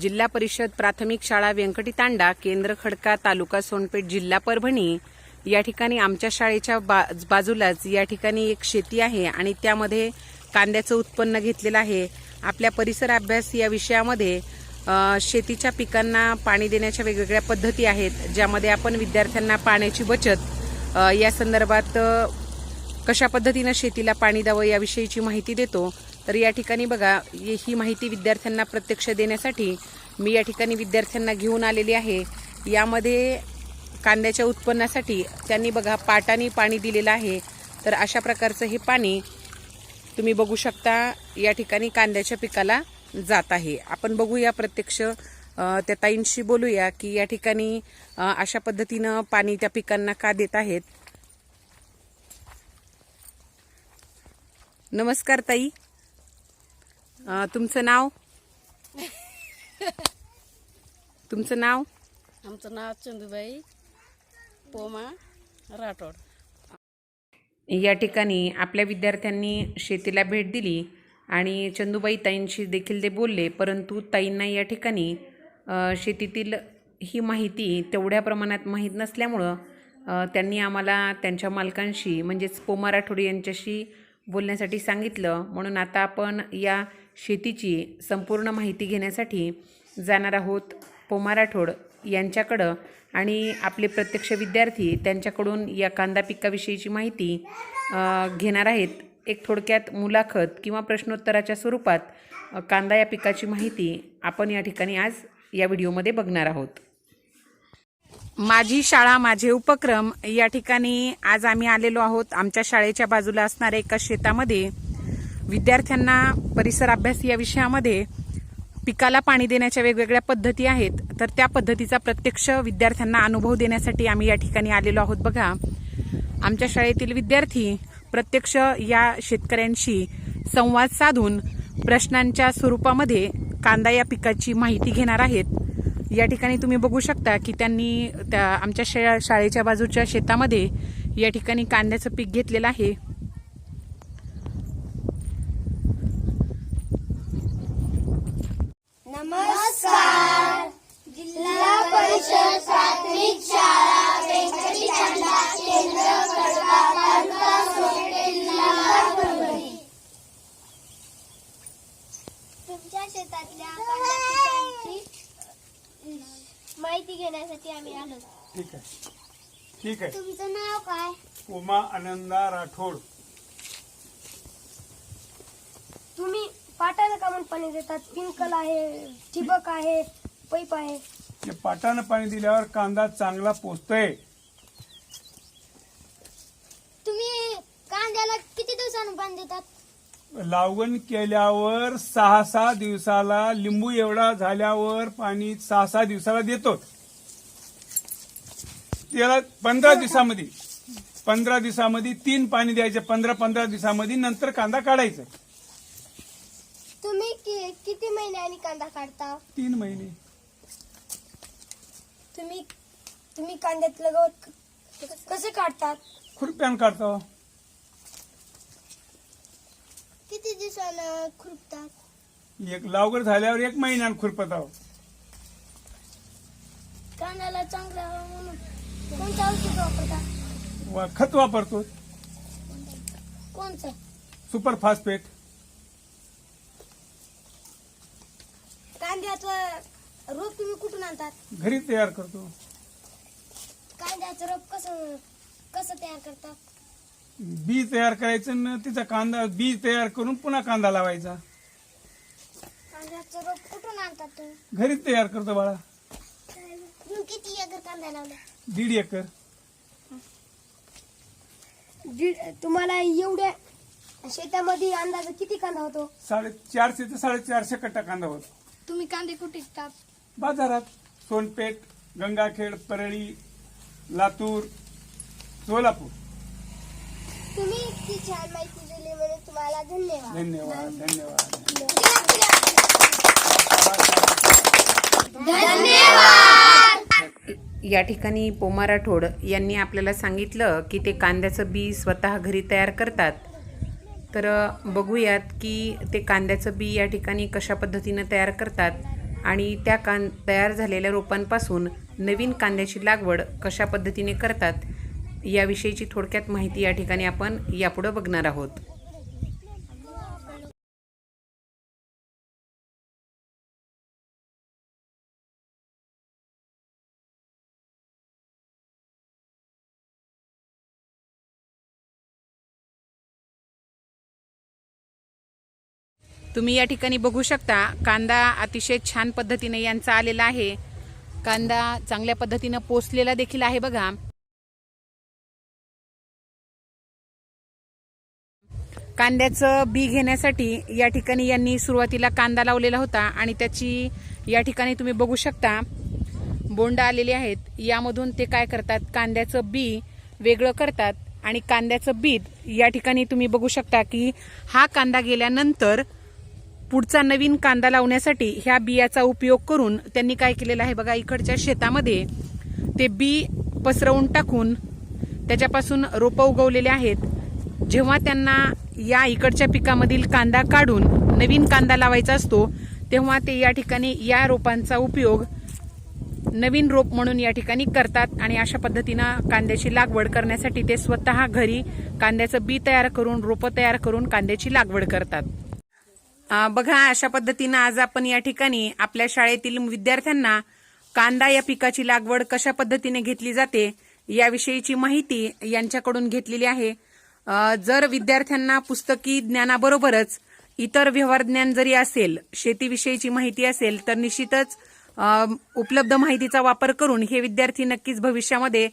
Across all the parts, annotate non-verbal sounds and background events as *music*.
जिल्हा परिषद प्राथमिक शाळा व्यंकटी तांडा केंद्र खडका तालुका सोनपेठ जिल्हा परभणी या ठिकाणी आमच्या शाळेच्या बा बाजूलाच या ठिकाणी एक शेती आहे आणि त्यामध्ये कांद्याचं उत्पन्न घेतलेलं आहे. आपल्या परिसर अभ्यास या विषयामध्ये शेतीच्या पिकांना पाणी देण्याच्या वेगवेगळ्या पद्धती आहेत ज्यामध्ये आपण विद्यार्थ्यांना पाण्याची बचत या संदर्भात कशा पद्धतीनं शेतीला पाणी द्यावं याविषयीची माहिती देतो. तर या ठिकाणी बघा ही माहिती विद्यार्थ्यांना प्रत्यक्ष देण्यासाठी मी या ठिकाणी विद्यार्थ्यांना घेऊन आलेली आहे. यामध्ये कांद्याच्या उत्पन्नासाठी त्यांनी बघा पाटाने पाणी दिलेलं आहे. तर अशा प्रकारचं हे पाणी तुम्ही बघू शकता या ठिकाणी कांद्याच्या पिकाला जात आहे. आपण बघूया प्रत्यक्ष त्या ताईंशी बोलूया की या ठिकाणी अशा पद्धतीनं पाणी त्या पिकांना का देत आहेत. नमस्कार ताई. अ, तुमचं नाव? *laughs* तुमचं नाव? आमचं नाव चंदूबाई पोमा राठोड. या ठिकाणी आपल्या विद्यार्थ्यांनी शेतीला भेट दिली आणि चंदूबाई ताईंशी देखील ते बोलले परंतु ताईंना या ठिकाणी अ, शेतीतील ही माहिती तेवढ्या प्रमाणात माहीत नसल्यामुळं अ, त्यांनी आम्हाला त्यांच्या मालकांशी म्हणजेच पोमा राठोड यांच्याशी बोलण्यासाठी सांगितलं. म्हणून आता आपण या शेतीची संपूर्ण माहिती घेण्यासाठी जाणार आहोत पोमा राठोड यांच्याकडं आणि आपले प्रत्यक्ष विद्यार्थी त्यांच्याकडून या कांदा पिकाविषयीची माहिती घेणार आहेत. एक थोडक्यात मुलाखत किंवा प्रश्नोत्तराच्या स्वरूपात कांदा या पिकाची माहिती आपण या ठिकाणी आज या व्हिडिओमध्ये बघणार आहोत. माझी शाळा माझे उपक्रम या ठिकाणी आज आम्ही आलेलो आहोत. आमच्या शाळेच्या बाजूला असणाऱ्या एका शेतामध्ये विद्यार्थ्यांना परिसर अभ्यास या विषयामध्ये पिकाला पाणी देण्याच्या वेगवेगळ्या पद्धती आहेत. तर त्या पद्धतीचा प्रत्यक्ष विद्यार्थ्यांना अनुभव देण्यासाठी आम्ही या ठिकाणी आलेलो आहोत. बघा आमच्या शाळेतील विद्यार्थी प्रत्यक्ष या शेतकऱ्यांशी संवाद साधून प्रश्नांच्या स्वरूपामध्ये कांदा या पिकाची माहिती घेणार आहेत. या ठिकाणी तुम्ही बघू शकता की त्यांनी त्या आमच्या शा शाळेच्या बाजूच्या शेतामध्ये या ठिकाणी कांद्याचं पीक घेतलेलं आहे नमस्कार जिल्हा परिषद प्राथमिक शाळा व्यंकटी तांडा केंद्र खडका तालुका सोनपेठ जिल्हा परभणी तुमच्या शेतातल्या कांदा पिकांची माहिती घेण्यासाठी आम्ही आलो. ठीक आहे. ठीक आहे. तुमचं नाव काय? उमा आनंदा राठोड. तुम्ही पाटाला कामून पाणी देतात. पिंकल आहे ठिबक आहे पैप आहे. पाटानं पाणी दिल्यावर कांदा चांगला पोचतोय. तुम्ही कांद्याला किती दिवसांनी पाणी देतात? लावण केल्यावर सहा सहा दिवसाला लिंबू एवढा झाल्यावर पाणी सहा सहा दिवसाला देतो त्याला पंधरा दिवसामध्ये पंधरा दिवसामध्ये तीन पाणी द्यायचे पंधरा पंधरा दिवसामध्ये नंतर कांदा काढायचा. तुम्ही कि- किती महिन्यांनी कांदा काढता? तीन महिने. तुम्ही तुम्ही कांद्यातलं गवत क- कसे काढतात खुरप्यान काढतो. किती दिवसानं खुरपतात? एक लावगर झाल्यावर एक महिन्यानं खुरपत आहोत कांद्याला चांगलं हवं म्हणून. कोणतं औषध वा- खत वापरतो. कोणचं सुपर फॉस्फेट. कांद्याचं रोप तुम्ही कुठून आणतात? घरी तयार करतो. कांद्याचं रोप कसं कसं तयार करतात? बी तयार करायचं न तिचा कांदा बी तयार करून पुन्हा कांदा लावायचा. कांद्याचं रोप कुठून आणतात तुम्ही? घरी तयार करतो बाळा. तुम्ही किती एकर कांदा लावला दीड एकर. तुम्हाला एवढ्या शेतामध्ये अंदाज किती कांदा होतो? साडे चारशे ते साडेचारशे कट्टा कांदा होतो. तुम्ही कांदे कुठे विकतात? बाजारात सोनपेठ गंगाखेड परळी लातूर सोलापूर. तुम्ही इतकी छान माहिती दिली म्हणून तुम्हाला धन्यवाद धन्यवाद. धन्यवाद. या ठिकाणी पोमा राठोड यांनी आपल्याला सांगितलं की ते कांद्याचं बी स्वतः घरी तयार करतात. तर बघूयात की ते कांद्याचं बी या ठिकाणी कशा पद्धतीनं तयार करतात आणि त्या कां तयार झालेल्या रोपांपासून नवीन कांद्याची लागवड कशा पद्धतीने करतात याविषयीची थोडक्यात माहिती या ठिकाणी आपण यापुढं बघणार आहोत. तुम्ही या ठिकाणी बघू शकता कांदा अतिशय छान पद्धतीने यांचा आलेला आहे. कांदा चांगल्या पद्धतीनं पोचलेला देखील आहे बघा. कांद्याचं बी घेण्यासाठी या ठिकाणी यांनी सुरुवातीला कांदा लावलेला होता आणि त्याची या ठिकाणी तुम्ही बघू शकता बोंड आलेले आहेत. यामधून ते काय करतात कांद्याचं बी वेगळं करतात आणि कांद्याचं बीत या ठिकाणी तुम्ही बघू शकता की हा कांदा गेल्यानंतर पुढचा नवीन कांदा लावण्यासाठी ह्या बियाचा उपयोग करून त्यांनी काय केलेलं आहे बघा इकडच्या शेतामध्ये ते बी पसरवून टाकून त्याच्यापासून रोपं उगवलेले आहेत. जेव्हा त्यांना या इकडच्या पिकामधील कांदा काढून नवीन कांदा लावायचा असतो तेव्हा ते या ठिकाणी या रोपांचा उपयोग नवीन रोप म्हणून या ठिकाणी करतात आणि अशा पद्धतीनं कांद्याची लागवड करण्यासाठी ते स्वतः घरी कांद्याचं बी तयार करून रोपं तयार करून कांद्याची लागवड करतात. बघा अशा पद्धतीनं आज आपण या ठिकाणी आपल्या शाळेतील विद्यार्थ्यांना कांदा या पिकाची लागवड कशा पद्धतीने घेतली जाते याविषयीची माहिती यांच्याकडून घेतलेली आहे. जर विद्यार्थ्यांना पुस्तकी ज्ञानाबरोबरच इतर व्यवहार ज्ञान जरी असेल शेतीविषयीची माहिती असेल तर निश्चितच उपलब्ध माहितीचा वापर करून हे विद्यार्थी नक्कीच भविष्यामध्ये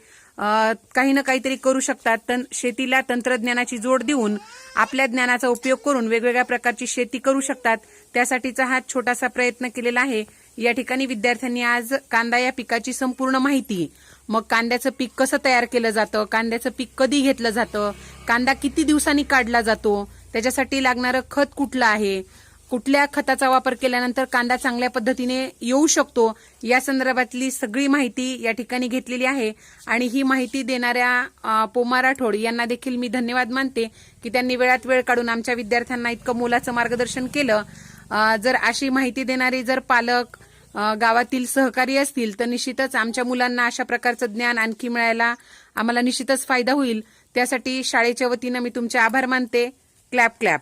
काही ना काहीतरी करू शकतात. तन शेतीला तंत्रज्ञानाची जोड देऊन आपल्या ज्ञानाचा उपयोग करून वेगवेगळ्या प्रकारची शेती करू शकतात. त्यासाठीचा हा छोटासा प्रयत्न केलेला आहे. या ठिकाणी विद्यार्थ्यांनी आज कांदा या पिकाची संपूर्ण माहिती. मग कांद्याचं पीक कसं तयार केलं जातं? कांद्याचं पीक कधी घेतलं जातं? कांदा किती दिवसांनी काढला जातो? त्याच्यासाठी लागणारं खत कुठलं आहे? कुठल्या खताचा वापर केल्यानंतर कांदा चांगल्या पद्धतीने येऊ शकतो या संदर्भातली सगळी माहिती या ठिकाणी घेतलेली आहे. आणि ही माहिती देणाऱ्या पोमा राठोड यांना देखील मी धन्यवाद मानते की त्यांनी वेळात वेळ काढून आमच्या विद्यार्थ्यांना इतकं मोलाचं मार्गदर्शन केलं. जर अशी माहिती देणारे जर पालक गावातील सहकारी असतील तर निश्चितच आमच्या मुलांना अशा प्रकारचं ज्ञान आणखी मिळायला आम्हाला निश्चितच फायदा होईल. त्यासाठी शाळेच्या वतीनं मी तुमचे आभार मानते. Clap clap.